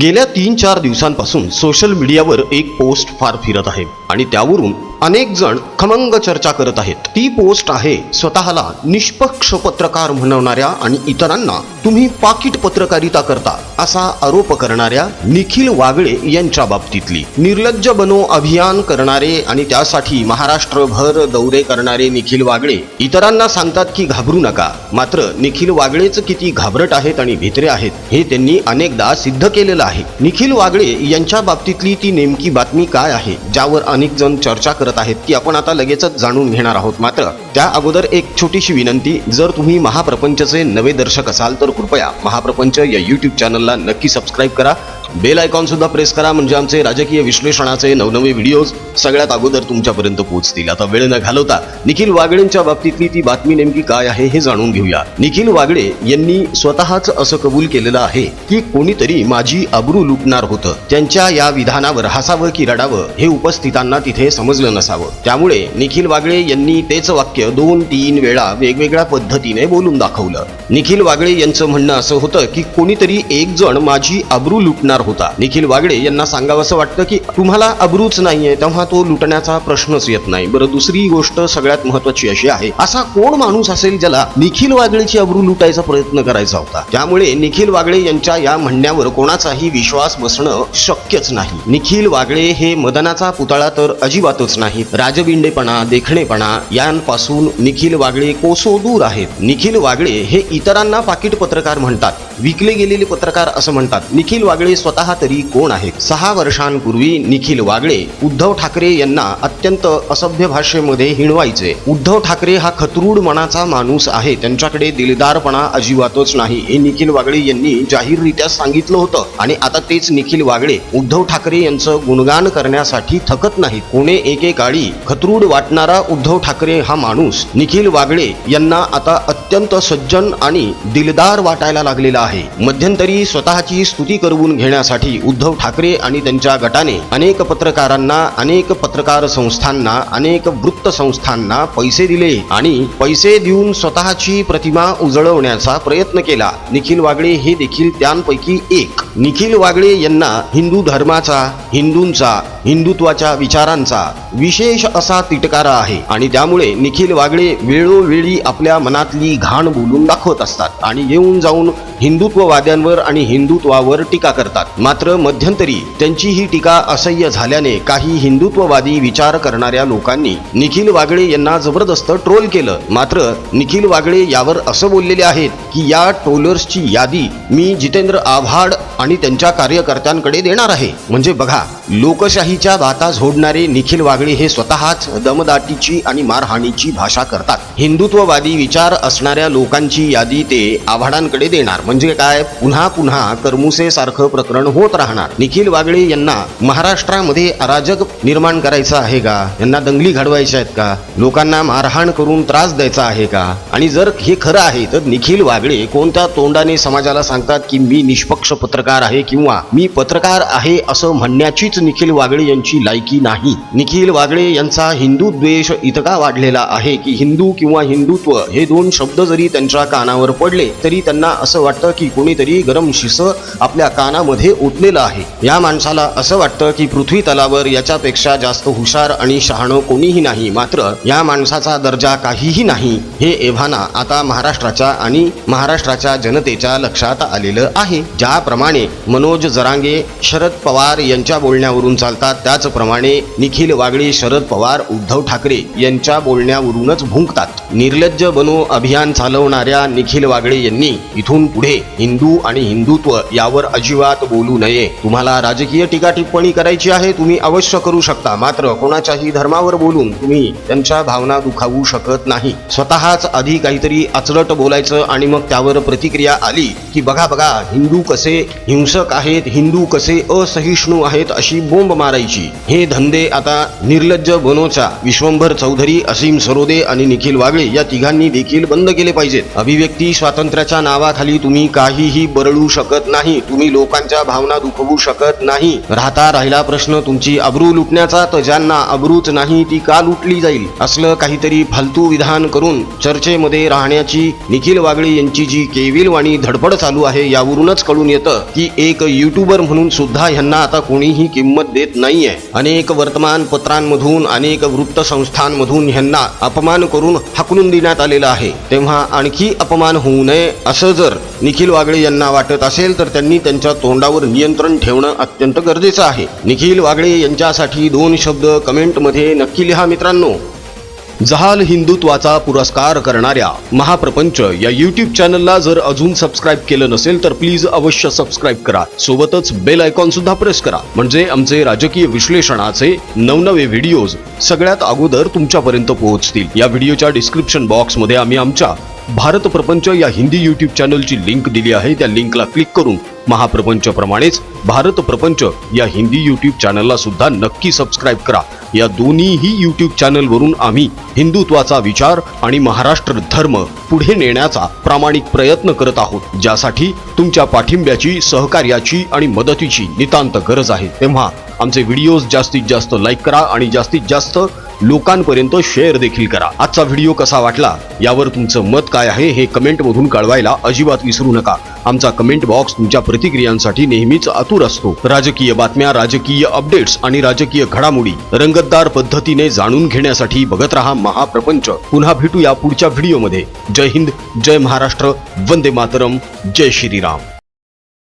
गेल्या तीन चार दिवसांपासून सोशल मीडियावर एक पोस्ट फार फिरत आहे. आणि त्यावरून अनेक जण खमंग चर्चा करत आहेत. ती पोस्ट आहे स्वतःला निष्पक्ष पत्रकार म्हणवणाऱ्या आणि इतरांना तुम्ही पाकिट पत्रकारिता करता असा आरोप करणाऱ्या निखिल वागळे यांच्या बाबतीतली. निर्लज्ज बनो अभियान करणारे आणि त्यासाठी महाराष्ट्रभर दौरे करणारे निखिल वागळे इतरांना सांगतात की घाबरू नका. मात्र निखिल वागळेच किती घाबरट आहेत आणि भित्रे आहेत हे त्यांनी अनेकदा सिद्ध केलेलं आहे. निखिल वागळे यांच्या बाबतीतली ती नेमकी बातमी काय आहे ज्यावर अनेक जण चर्चा करत आहेत ती आपण आता लगेचच जाणून घेणार आहोत. मात्र त्या अगोदर एक छोटीशी विनंती जर तुम्ही महाप्रपंचचे नवे दर्शक असाल तर कृपया महाप्रपंच या युट्यूब चॅनलला नक्की सबस्क्राईब करा. बेल आयकॉन सुद्धा प्रेस करा म्हणजे आमचे राजकीय विश्लेषणाचे नवनवे व्हिडिओज सगळ्यात अगोदर तुमच्यापर्यंत पोहोचतील. आता वेळ न घालवता निखिल वागळेंच्या बाबतीतली ती बातमी नेमकी काय आहे हे जाणून घेऊया. निखिल वागळे यांनी स्वतःच असं कबूल केलेलं आहे की कोणीतरी माझी अब्रू लुटणार होतं. त्यांच्या या विधानावर हसावं की रडावं हे उपस्थितांना तिथे समजलं नसावं. त्यामुळे निखिल वागळे यांनी तेच वाक्य दोन तीन वेळा वेगवेगळ्या पद्धतीने बोलून दाखवलं. निखिल वागळे यांचं म्हणणं असं होतं की कोणीतरी एक जण माझी अब्रू लुटणार होता. निखिल वागळे यांना सांगावंसं वाटतं की तुम्हाला अब्रूच नाहीये तेव्हा तो लुटण्याचा प्रश्नच येत नाही. बरं दुसरी गोष्ट सगळ्यात महत्वाची अशी आहे असा कोण माणूस असेल ज्याला निखिल वागळेची अब्रू लुटायचा प्रयत्न करायचा होता? त्यामुळे निखिल वागळे यांच्या या म्हणण्यावर कोणाचाही विश्वास बसणं शक्यच नाही. निखिल वागळे हे मदनाचा पुतळा तर अजिबातच नाहीत राजबिंडेपणा देखणेपणा यांपासून निखिल वागळे कोसो दूर आहेत. निखिल वागळे हे इतरांना पाकिट पत्रकार म्हणतात विकले गेलेले पत्रकार असं म्हणतात. निखिल वागळे स्वतः तरी कोण आहेत? सहा वर्षांपूर्वी निखिल वागळे उद्धव ठाकरे यांना अत्यंत असभ्य भाषेमध्ये हिणवायचे. उद्धव ठाकरे हा खतरूड मनाचा माणूस आहे. त्यांच्याकडे दिलदारपणा अजिबातच नाही. हे निखिल वागळे यांनी जाहीररित्या सांगितलं होतं. आणि आता तेच निखिल वागळे उद्धव ठाकरे यांचं गुणगान करण्यासाठी थकत नाहीत. कोणे एकेकाळी खतरूड वाटणारा उद्धव ठाकरे हा माणूस निखिल वागळे यांना आता अत्यंत सज्जन आणि दिलदार वाटायला लागलेला आहे. मध्यंतरी स्वतःची स्तुती करवून करण्यासाठी उद्धव ठाकरे आणि त्यांच्या गटाने अनेक पत्रकारांना अनेक पत्रकार संस्थांना अनेक वृत्त संस्थांना पैसे दिले आणि पैसे देऊन स्वतःची प्रतिमा उजळवण्याचा प्रयत्न केला. निखिल वागळे हे देखील त्यांपैकी एक. निखिल वागळे यांना हिंदू धर्माचा हिंदूंचा हिंदुत्वाच्या विचारांचा विशेष असा तिटकारा आहे. आणि त्यामुळे निखिल वागळे वेळोवेळी आपल्या मनातली घाण बोलून दाखवत असतात आणि येऊन जाऊन हिंदुत्ववाद्यांवर आणि हिंदुत्वावर टीका करतात. मात्र मध्यंतरी त्यांची ही टीका असह्य झाल्याने काही हिंदुत्ववादी विचार करणाऱ्या लोकांनी निखिल वागळे यांना जबरदस्त ट्रोल केलं. मात्र निखिल वागळे यावर असं बोललेले आहेत की या ट्रोलर्सची यादी मी जितेंद्र आव्हाड आणि त्यांच्या कार्यकर्त्यांकडे देणार आहे. म्हणजे बघा लोकशाहीच्या दाता झोडणारे निखिल वागळे हे स्वतःच दमदाटीची आणि मारहाणीची भाषा करतात. हिंदुत्ववादी विचार असणाऱ्या लोकांची यादी ते आव्हाडांकडे देणार. म्हणजे काय? पुन्हा पुन्हा करमुसे सारखं प्रकरण होत राहणार. निखिल वागळे यांना महाराष्ट्रामध्ये अराजक निर्माण करायचं आहे का? यांना दंगली घडवायच्या आहेत का? लोकांना मारहाण करून त्रास द्यायचा आहे का? आणि जर हे खरं आहे तर निखिल वागळे कोणत्या तोंडाने समाजाला सांगतात की मी निष्पक्ष पत्रकार आहे किंवा मी पत्रकार आहे असं म्हणण्याचीच निखिल वागळे यांची लायकी नाही. निखिल वागळे यांचा हिंदू द्वेष इतका वाढलेला आहे की हिंदू किंवा हिंदुत्व हे दोन शब्द जरी त्यांच्या कानावर पडले तरी त्यांना असं वाटतं की कोणीतरी गरम शिस आपल्या कानामध्ये ओतलेलं आहे. या माणसाला असं वाटतं की पृथ्वी तलावर याच्यापेक्षा जास्त हुशार आणि शहाणं कोणीही नाही मात्र या माणसाचा दर्जा काहीही नाही. हे एव्हाना आता महाराष्ट्राच्या आणि महाराष्ट्राच्या जनतेच्या लक्षात आलेलं आहे. ज्याप्रमाणे मनोज जरांगे शरद पवार यांच्या बोलण्यावरून चालतात. त्याचप्रमाणे निखिल वागळे शरद पवार उद्धव ठाकरे यांच्या बोलण्यावरूनच भुंकतात. निर्लज्ज बनो अभियान चालवणाऱ्या निखिल वागळे यांनी इथून पुढे हिंदू आणि हिंदुत्व यावर अजिबात बोलू नये. तुम्हाला राजकीय टीका टिप्पणी करायची आहे तुम्ही अवश्य करू शकता. मात्र कोणाच्याही धर्मावर बोलून तुम्ही त्यांच्या भावना दुखावू शकत नाही. स्वतःच आधी काहीतरी अचरट बोलायचं आणि मग त्यावर प्रतिक्रिया आली की बघा बघा हिंदू कसे हिंसक आहेत हिंदू कसे असहिष्णू आहेत अशी बोंब मारायची. हे धंदे आता निर्लज्ज बनोचा विश्वंभर चौधरी असीम सरोदे आणि निखिल वागळे या तिघांनी देखील बंद केले पाहिजेत. अभिव्यक्ती स्वातंत्र्याच्या नावाखाली तुम्ही काहीही बरळू शकत नाही तुम्ही लोकांच्या भावना दुखवू शकत नाही. राहता राहिला प्रश्न तुमची अब्रू लुटण्याचा तर ज्यांना अब्रूच नाही ती का लुटली जाईल? असलं काहीतरी फालतू विधान करून चर्चेमध्ये राहण्याची निखिल वागळे यांची जी केविलवाणी धडपड चालू आहे यावरूनच कळून येतं. की एक युट्यूबर म्हणून सुद्धा ह्यांना आता कोणीही किंमत देत नाहीये. अनेक वर्तमानपत्रांमधून अनेक वृत्तसंस्थांमधून ह्यांना अपमान करून हकलून देण्यात आलेला आहे. तेव्हा आणखी अपमान होऊ नये असं जर निखिल वागळे यांना वाटत असेल तर त्यांनी त्यांच्या तोंडावर नियंत्रण ठेवणं अत्यंत गरजेचं आहे. निखिल वागळे यांच्यासाठी दोन शब्द कमेंटमध्ये नक्की लिहा मित्रांनो. जहाल हिंदुत्वाचा पुरस्कार करणाऱ्या महाप्रपंच या युट्यूब चॅनलला जर अजून सबस्क्राईब केलं नसेल तर प्लीज अवश्य सबस्क्राईब करा. सोबतच बेल आयकॉन सुद्धा प्रेस करा. म्हणजे आमचे राजकीय विश्लेषणाचे नवनवे व्हिडिओज सगळ्यात अगोदर तुमच्यापर्यंत पोहोचतील. या व्हिडिओच्या डिस्क्रिप्शन बॉक्समध्ये आम्ही आमच्या भारत प्रपंच या हिंदी युट्यूब चॅनलची लिंक दिली आहे. त्या लिंकला क्लिक करून महाप्रपंच प्रमाणेच भारत प्रपंच या हिंदी युट्यूब चॅनलला सुद्धा नक्की सबस्क्राईब करा. या दोन्हीही युट्यूब चॅनलवरून आम्ही हिंदुत्वाचा विचार आणि महाराष्ट्र धर्म पुढे नेण्याचा प्रामाणिक प्रयत्न करत आहोत. ज्यासाठी तुमच्या पाठिंब्याची सहकार्याची आणि मदतीची नितांत गरज आहे. तेव्हा आमचे व्हिडिओज जास्तीत जास्त लाईक करा आणि जास्तीत जास्त लोकांपर्यंत शेअर देखील करा. आजचा व्हिडिओ कसा वाटला? यावर तुमचं मत काय आहे हे कमेंटमधून कळवायला अजिबात विसरू नका. आमचा कमेंट बॉक्स तुमच्या प्रतिक्रियांसाठी नेहमीच आतुर असतो. राजकीय बातम्या राजकीय अपडेट्स आणि राजकीय घडामोडी रंगतदार पद्धतीने जाणून घेण्यासाठी बघत रहा महाप्रपंच. पुन्हा भेटूया पुढच्या व्हिडिओमध्ये जय हिंद जय महाराष्ट्र वंदे मातरम जय श्रीराम.